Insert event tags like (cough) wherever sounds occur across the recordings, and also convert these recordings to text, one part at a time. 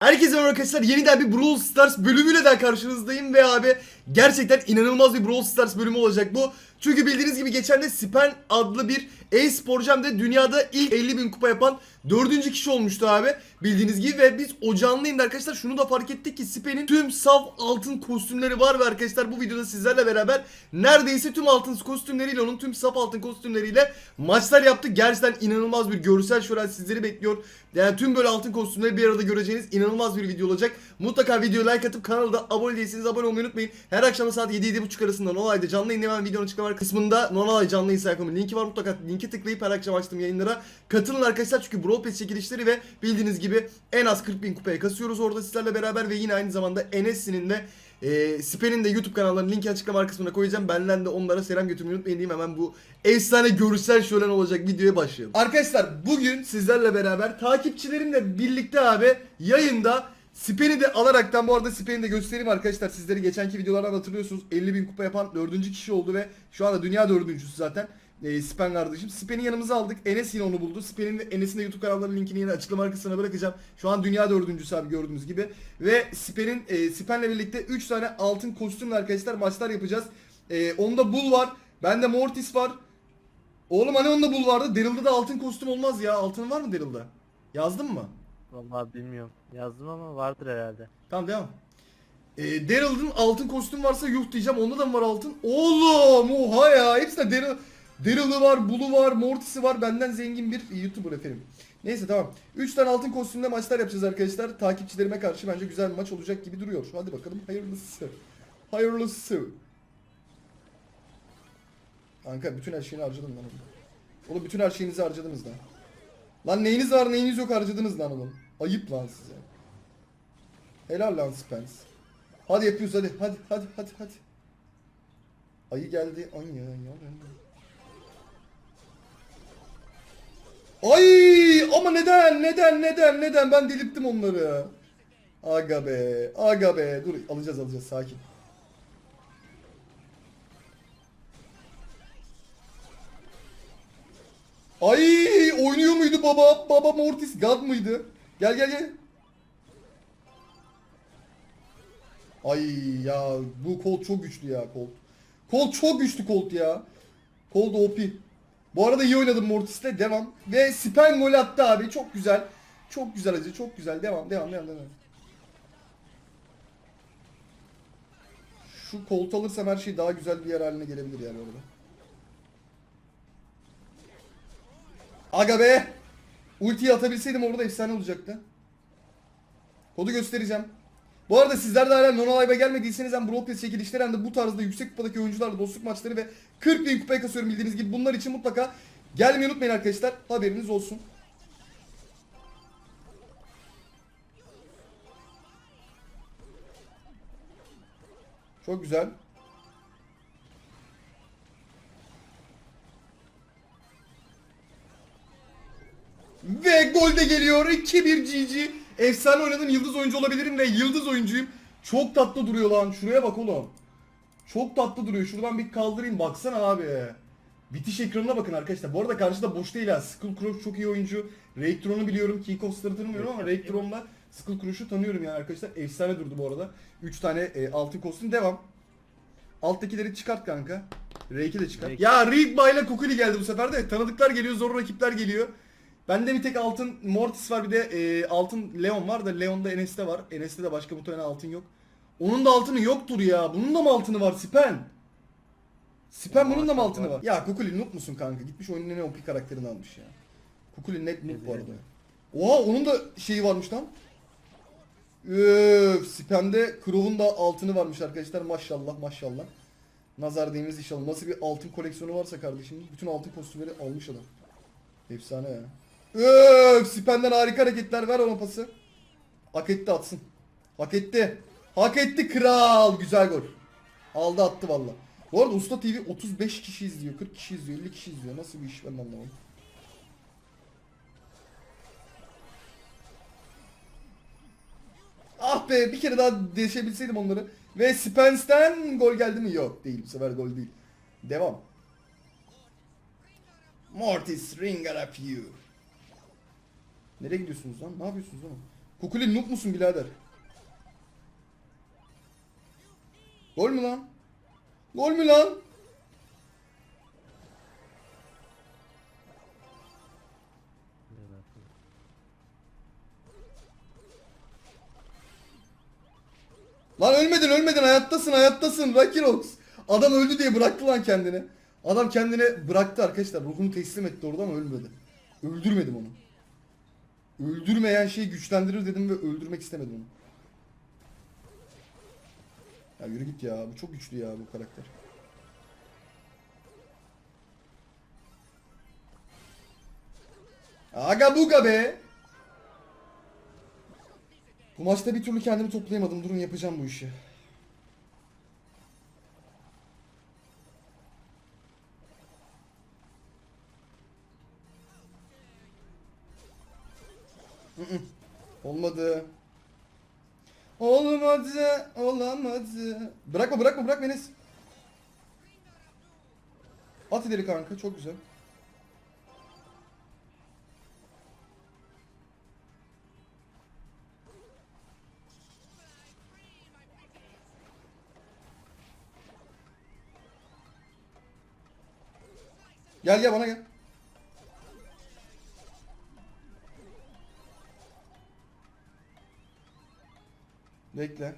Herkese merhaba arkadaşlar. Yeniden bir Brawl Stars bölümüyle daha karşınızdayım ve abi gerçekten inanılmaz bir Brawl Stars bölümü olacak bu. Çünkü bildiğiniz gibi geçen de Spen adlı bir e-sporcu hem de dünyada ilk 50 bin kupa yapan dördüncü kişi olmuştu abi. Bildiğiniz gibi ve biz o canlı yayında arkadaşlar şunu da fark ettik ki Spen'in tüm saf altın kostümleri var ve arkadaşlar bu videoda sizlerle beraber neredeyse tüm altın kostümleriyle onun tüm saf altın kostümleriyle maçlar yaptık. Gerçekten inanılmaz bir görsel şölen sizleri bekliyor. Yani tüm böyle altın kostümleri bir arada göreceğiniz inanılmaz bir video olacak. Mutlaka videoya like atıp kanala da abone değilseniz abone olmayı unutmayın. Her akşam saat 7-7.30 arasında Nonalay'da canlı yayın hemen videonun açıklama kısmında Nonalay canlı sayfamın linki var. Mutlaka linki tıklayıp her akşam açtığım yayınlara katılın arkadaşlar. Çünkü Brawl Pass çekilişleri ve bildiğiniz gibi en az 40 bin kupaya kasıyoruz orada sizlerle beraber ve yine aynı zamanda Enes'inin de e, Spen'in de YouTube kanallarının linki açıklama kısmına koyacağım. Benden de onlara selam götürmeyi unutmayın diyeyim. Hemen bu efsane görsel şölen olacak videoya başlayalım. Arkadaşlar bugün sizlerle beraber takipçilerimle birlikte abi yayında Spen'i de alaraktan bu arada Spen'i de göstereyim arkadaşlar. Sizleri geçenki videolardan hatırlıyorsunuz. 50 bin kupa yapan dördüncü kişi oldu ve şu anda dünya dördüncüsü zaten. E, Spen kardeşim. Spen'i yanımıza aldık. Enes yine onu buldu. Spen'in ve Enes'in de YouTube kanallarının linkini yine açıklama kısmına bırakacağım. Şu an dünya dördüncüsü abi gördüğünüz gibi. Ve Spen'in e, Spen'le birlikte 3 tane altın kostümle arkadaşlar maçlar yapacağız. E, onda Bull var. Bende Mortis var. Oğlum hani onda Bull vardı. Daryl'da da altın kostüm olmaz ya. Altın var mı Daryl'da? Yazdın mı? Vallahi bilmiyorum. Yazdım ama vardır herhalde. Tamam devam. E, Daryl'ın altın kostüm varsa yuh diyeceğim. Onda da mı var altın? Oğlum oha ya. Hepsinde Daryl, Daryl'ı var, Bull'u var, Mortis'i var. Benden zengin bir YouTuber efendim. Neyse tamam. 3 tane altın kostümle maçlar yapacağız arkadaşlar. Takipçilerime karşı bence güzel bir maç olacak gibi duruyor. Hadi bakalım hayırlısı. Hayırlısı. Kanka bütün her şeyini harcadın lan. Oğlum bütün her şeyinizi harcadınız lan. Lan neyiniz var neyiniz yok harcadınız lan oğlum. Ayıp lan size. Helal lan Spence. Hadi yapıyoruz hadi hadi hadi hadi hadi. Ayı geldi. Ay ya ya. Ay ama neden neden neden neden ben delirttim onları. Aga be aga be dur alacağız alacağız sakin. Ay oynuyor muydu baba? Baba Mortis God mıydı? Gel gel gel. Ay ya bu Colt çok güçlü ya Colt. Colt çok güçlü Colt ya. Colt OP. Bu arada iyi oynadım Mortis'le devam. Ve Spen gol attı abi çok güzel. Çok güzel acı çok güzel devam devam devam devam. Şu Colt alırsam her şey daha güzel bir yer haline gelebilir yani orada. Aga be! Ultiyi atabilseydim orada efsane olacaktı. Kodu göstereceğim. Bu arada sizler de hala Nono Live'a gelmediyseniz hem Brawl çekilişleri hem de bu tarzda yüksek kupadaki oyuncularla dostluk maçları ve 40 bin kupaya kasıyorum bildiğiniz gibi. Bunlar için mutlaka gelmeyi unutmayın arkadaşlar. Haberiniz olsun. Çok güzel. Ve gol de geliyor. 2-1 GG. Efsane oynadım. Yıldız oyuncu olabilirim ve yıldız oyuncuyum. Çok tatlı duruyor lan. Şuraya bak oğlum. Çok tatlı duruyor. Şuradan bir kaldırayım. Baksana abi. Bitiş ekranına bakın arkadaşlar. Bu arada karşıda boş değil ha. Skullcross çok iyi oyuncu. Raytron'u biliyorum. Keycost'ları tanımıyorum ama Raytron'la Skullcross'u tanıyorum yani arkadaşlar. Efsane durdu bu arada. 3 tane e, altın kostüm. Devam. Alttakileri çıkart kanka. R2 de çıkart. R2. Ya Rigba ile Kukuli geldi bu sefer de. Tanıdıklar geliyor, zor rakipler geliyor. Bende bir tek altın Mortis var bir de e, altın Leon var da Leon'da Enes'te var. Enes'te de başka muhtemelen altın yok. Onun da altını yoktur ya. Bunun da mı altını var Sipen? Sipen bunun da mı altını var? Ya Kukuli noob musun kanka? Gitmiş oyunun en OP karakterini almış ya. Kukuli net noob bu arada. Oha onun da şeyi varmış lan. Üf, Sipen'de Crow'un da altını varmış arkadaşlar maşallah maşallah. Nazar değmez inşallah. Nasıl bir altın koleksiyonu varsa kardeşim. Bütün altın kostümleri almış adam. Efsane ya. Öf, Sipen'den harika hareketler ver ona pası. Hak etti atsın. Hak etti. Hak etti kral. Güzel gol. Aldı attı valla. Bu arada Usta TV 35 kişi izliyor, 40 kişi izliyor, 50 kişi izliyor. Nasıl bir iş ben anlamadım. Ah be bir kere daha değişebilseydim onları. Ve Spence'den gol geldi mi? Yok değil bu sefer gol değil. Devam. Mortis ring up you. Nereye gidiyorsunuz lan? Ne yapıyorsunuz oğlum? Kukuli noob musun birader? Gol mü lan? Gol mü lan? Lan ölmedin ölmedin hayattasın hayattasın Rakirox. Adam öldü diye bıraktı lan kendini. Adam kendini bıraktı arkadaşlar. Ruhunu teslim etti orada ama ölmedi. Öldürmedim onu. Öldürmeyen şey güçlendirir dedim ve öldürmek istemedim onu. Ya yürü git ya. Bu çok güçlü ya bu karakter. Aga buga be. Bu maçta bir türlü kendimi toplayamadım. Durun yapacağım bu işi. Olmadı. Olmadı, olamadı. Bırakma, bırakma, bırakma Enes. At ileri kanka, çok güzel. Gel gel bana gel. Bekle.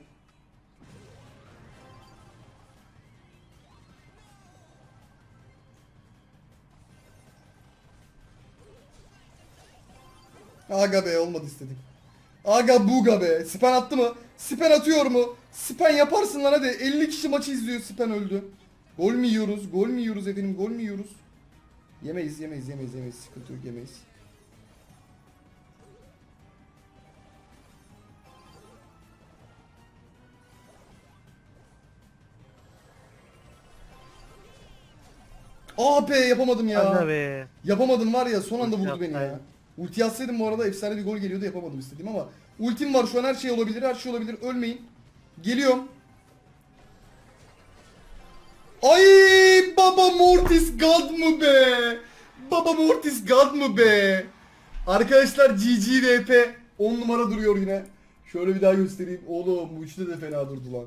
Aga be olmadı istedim. Aga buga be. Spen attı mı? Spen atıyor mu? Spen yaparsın lan hadi. 50 kişi maçı izliyor. Spen öldü. Gol mü yiyoruz? Gol mü yiyoruz efendim? Gol mü yiyoruz? Yemeyiz, yemeyiz, yemeyiz, yemeyiz. Sıkıntı yok, yemeyiz. Ah be yapamadım ya. Ana be. Yapamadım var ya son anda vurdu beni ya. Ulti atsaydım bu arada efsane bir gol geliyordu yapamadım istediğim ama ultim var şu an her şey olabilir her şey olabilir ölmeyin. Geliyorum. Ay baba Mortis God mu be? Baba Mortis God mu be? Arkadaşlar GG VP 10 numara duruyor yine. Şöyle bir daha göstereyim. Oğlum bu üçlü de fena durdu lan.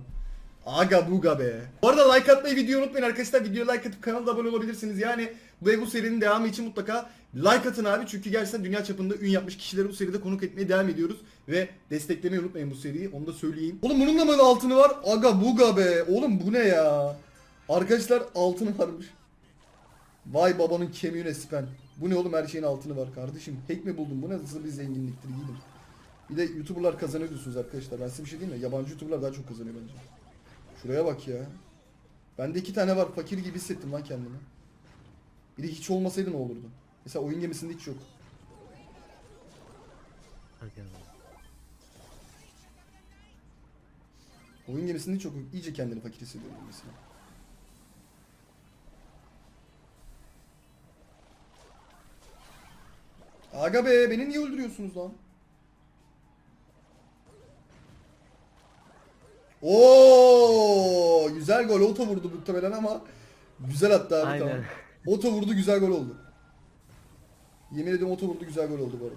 Aga buga be. Bu arada like atmayı videoyu unutmayın arkadaşlar. Videoya like atıp kanala abone olabilirsiniz. Yani bu ve bu serinin devamı için mutlaka like atın abi. Çünkü gerçekten dünya çapında ün yapmış kişileri bu seride konuk etmeye devam ediyoruz. Ve desteklemeyi unutmayın bu seriyi. Onu da söyleyeyim. Oğlum bunun da mı altını var? Aga buga be. Oğlum bu ne ya? Arkadaşlar altını varmış. Vay babanın kemiğine sipen. Bu ne oğlum her şeyin altını var kardeşim. Hack mi buldun? Bu ne nasıl bir zenginliktir yiğidim. Bir de YouTuber'lar kazanıyor diyorsunuz arkadaşlar. Ben size bir şey diyeyim mi? Yabancı YouTuber'lar daha çok kazanıyor bence. Şuraya bak ya. Bende iki tane var. Fakir gibi hissettim lan kendimi. Bir de hiç olmasaydı ne olurdu? Mesela oyun gemisinde hiç yok. Oyun gemisinde hiç yok. İyice kendini fakir hissediyorum mesela. Aga be beni niye öldürüyorsunuz lan? Oo, güzel gol oto vurdu muhtemelen ama güzel attı abi Aynen. tamam. Oto vurdu güzel gol oldu. Yemin ediyorum oto vurdu güzel gol oldu bu arada.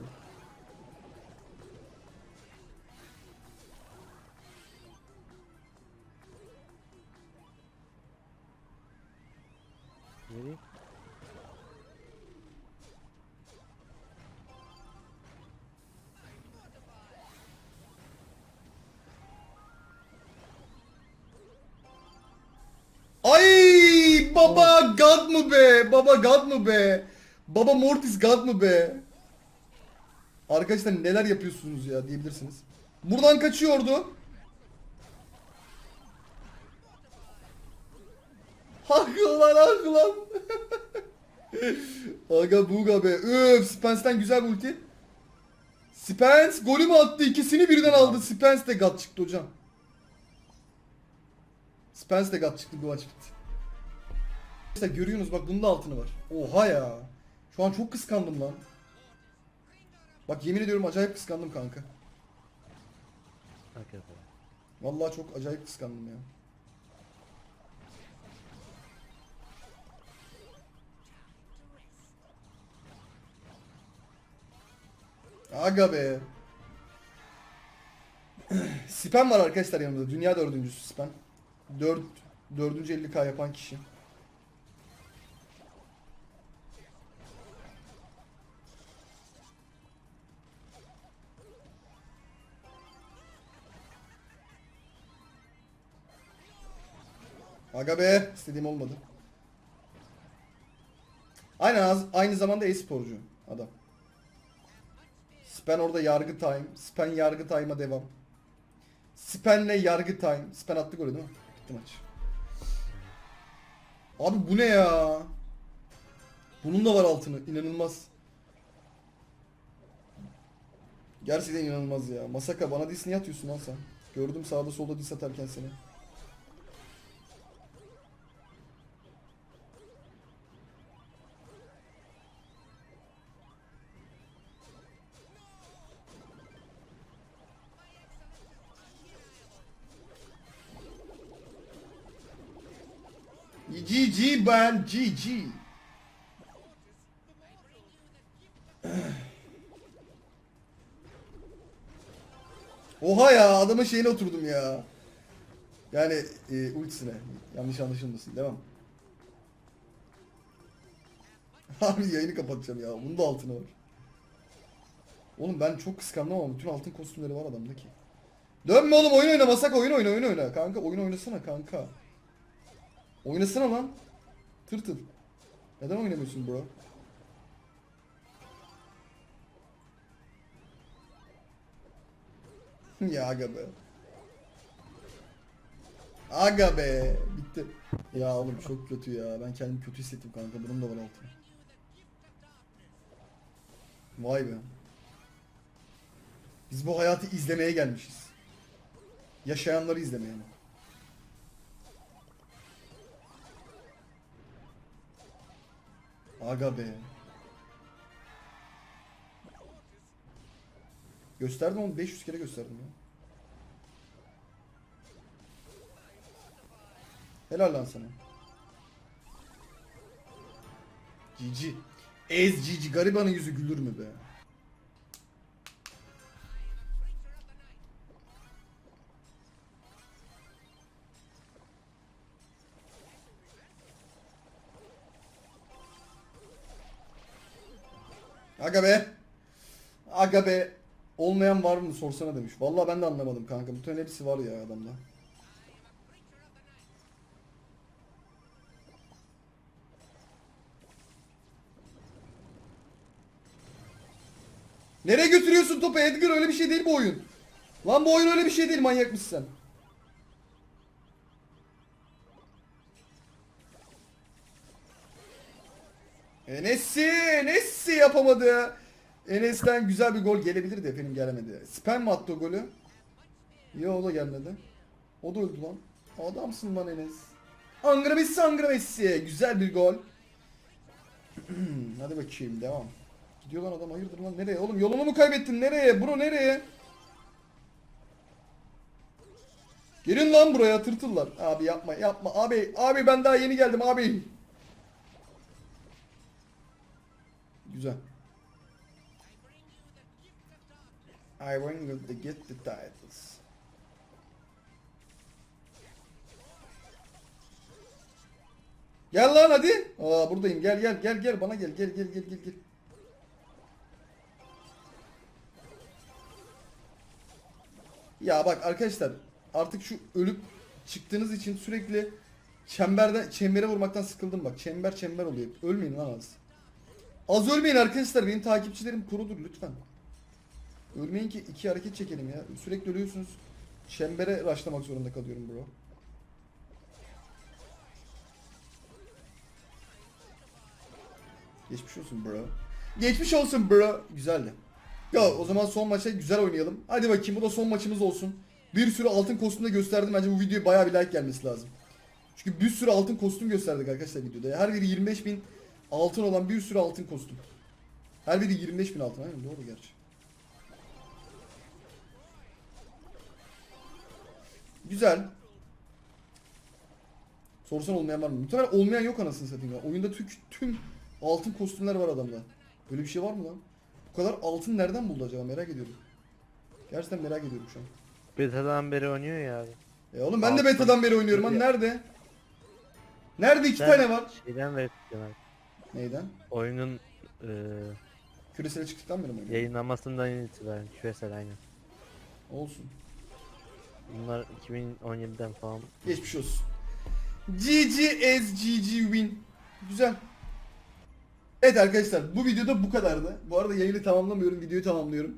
Baba God mu be? Baba God mu be? Baba Mortis God mu be? Arkadaşlar neler yapıyorsunuz ya diyebilirsiniz. Buradan kaçıyordu. Haklı lan haklı. (laughs) Aga buga be. Öf Spence'den güzel bir ulti. Spence golü mü attı? İkisini birden aldı. Spence de God çıktı hocam. Spence de God çıktı bu maç bitti. Mesela görüyorsunuz bak bunun da altını var. Oha ya. Şu an çok kıskandım lan. Bak yemin ediyorum acayip kıskandım kanka. Be. Vallahi çok acayip kıskandım ya. Aga be. (clears throat) Spen var arkadaşlar yanımda. Dünya dördüncüsü Spen. 4 dördüncü 50k yapan kişi. Aga be istediğim olmadı. Aynen aynı zamanda e-sporcu adam. Spen orada yargı time. Spen yargı time'a devam. Spen'le yargı time. Spen attı golü değil mi? Bitti maç. Abi bu ne ya? Bunun da var altını. İnanılmaz. Gerçekten inanılmaz ya. Masaka bana diss niye atıyorsun lan sen? Gördüm sağda solda diss atarken seni. Ben GG. Oha ya adamın şeyine oturdum ya. Yani e, ultisine. Yanlış anlaşılmasın. Devam. (laughs) Abi yayını kapatacağım ya. Bunun da altını var. Oğlum ben çok kıskandım ama bütün altın kostümleri var adamda ki. Dönme oğlum oyun oyna oyun oyna oyun oyna. Kanka oyun oynasana kanka. Oynasana lan. Tırtıl. Neden oynamıyorsun bro? (laughs) ya aga be. Aga be. Bitti. Ya oğlum çok kötü ya. Ben kendimi kötü hissettim kanka. Bunun da var altına. Vay be. Biz bu hayatı izlemeye gelmişiz. Yaşayanları izlemeye. mi? Aga be. Gösterdim onu 500 kere gösterdim ya. Helal lan sana. GG. Ez GG. Garibanın yüzü gülür mü be? Aga be. Olmayan var mı sorsana demiş. Vallahi ben de anlamadım kanka. Bütün hepsi var ya adamda. Nereye götürüyorsun topu Edgar öyle bir şey değil bu oyun. Lan bu oyun öyle bir şey değil manyak mısın sen? Enes'i, Enes'i yapamadı. Enes'ten güzel bir gol gelebilirdi efendim gelemedi. Spam mı attı o golü? Yo o da gelmedi. O da öldü lan. Adamsın lan Enes. Angra Messi, Angra Messi. Güzel bir gol. (clears throat) Hadi bakayım devam. Gidiyor lan adam hayırdır lan nereye? Oğlum yolunu mu kaybettin? Nereye? Bro nereye? Gelin lan buraya tırtıllar. Abi yapma yapma abi. Abi ben daha yeni geldim abi. Güzel. I you to get the titles. Gel lan hadi. Aa buradayım. Gel gel gel gel bana gel. Gel gel gel gel gel. Ya bak arkadaşlar artık şu ölüp çıktığınız için sürekli çemberden çembere vurmaktan sıkıldım bak. Çember çember oluyor. Ölmeyin lan az. Az ölmeyin arkadaşlar. Benim takipçilerim kurudur lütfen. Ölmeyin ki iki hareket çekelim ya. Sürekli ölüyorsunuz. Çembere raşlamak zorunda kalıyorum bro. Geçmiş olsun bro. Geçmiş olsun bro. Güzeldi. Ya o zaman son maça güzel oynayalım. Hadi bakayım bu da son maçımız olsun. Bir sürü altın kostüm de gösterdim. Bence bu videoya bayağı bir like gelmesi lazım. Çünkü bir sürü altın kostüm gösterdik arkadaşlar videoda. Her biri 25 bin altın olan bir sürü altın kostüm. Her biri 25 bin altın. Aynen doğru gerçi. Güzel. Sorsan olmayan var mı? Muhtemelen olmayan yok anasını satayım ya. Oyunda tüm, tüm altın kostümler var adamda. Böyle bir şey var mı lan? Bu kadar altın nereden buldu acaba merak ediyorum. Gerçekten merak ediyorum şu an. Beta'dan beri oynuyor ya abi. E oğlum ben de Altın. betadan beri oynuyorum. Hani nerede? Nerede iki Ben tane var? Şeyden beri tutuyorum abi. Neyden? Oyunun eee Küresele çıktıktan beri mi oynuyorum? yayınlanmasından itibaren küresel aynen. Olsun. Bunlar 2017'den falan. Geçmiş olsun. GG as GG win. Güzel. Evet arkadaşlar bu videoda bu kadardı. Bu arada yayını tamamlamıyorum, videoyu tamamlıyorum.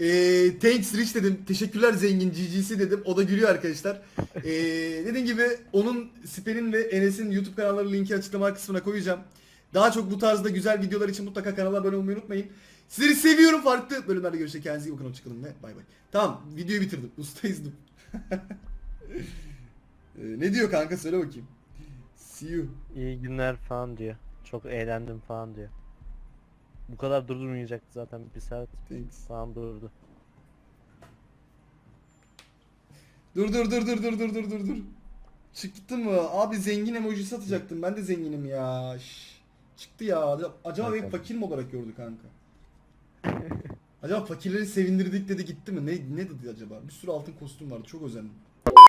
Ee, thanks Rich dedim. Teşekkürler zengin GG'si dedim. O da gülüyor arkadaşlar. Ee, dediğim gibi onun Siper'in ve Enes'in YouTube kanalları linki açıklama kısmına koyacağım. Daha çok bu tarzda güzel videolar için mutlaka kanala abone olmayı unutmayın. Sizleri seviyorum. Farklı bölümlerde görüşürüz. Kendinize iyi bakın. Hoşçakalın ve bay bay. Tamam videoyu bitirdim. Ustayızdım. Ee, ne diyor kanka söyle bakayım. See you. İyi günler falan diyor. Çok eğlendim falan diyor. Bu kadar durdurmayacaktı zaten bir saat Thanks. falan durdu. Dur dur dur dur dur dur dur dur dur. Çıktı mı? Abi zengin emojisi atacaktım. Ben de zenginim ya. Şş. Çıktı ya. Acaba beni fakir mi olarak gördü kanka? (laughs) Acaba fakirleri sevindirdik dedi gitti mi? Ne ne dedi acaba? Bir sürü altın kostüm vardı. Çok özendim.